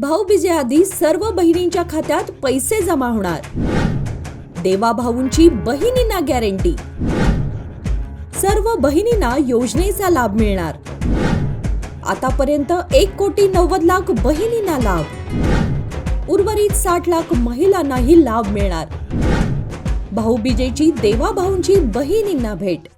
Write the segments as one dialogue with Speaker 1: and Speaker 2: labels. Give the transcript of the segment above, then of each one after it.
Speaker 1: भाऊबीजेआधी सर्व बहिणींच्या खात्यात पैसे जमा होणार. देवा भाऊंची बहिणींना गॅरंटी सर्व बहिणींना योजनेचा लाभ मिळणार. आतापर्यंत एक कोटी नव्वद लाख बहिणींना लाभ. उर्वरित साठ लाख महिलांनाही लाभ मिळणार. भाऊबीजेची देवा भाऊंची बहिणींना भेट.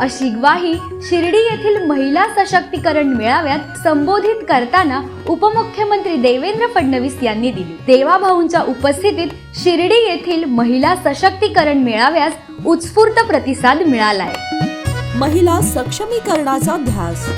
Speaker 2: अशी ग्वाही शिर्डी येथील महिला सशक्तीकरण मेळाव्यात संबोधित करताना उपमुख्यमंत्री देवेंद्र फडणवीस यांनी दिली. देवाभाऊंच्या उपस्थितीत शिर्डी येथील महिला सशक्तीकरण मेळाव्यास उत्स्फूर्त प्रतिसाद मिळालाय.
Speaker 1: महिला सक्षमीकरणाचा ध्यास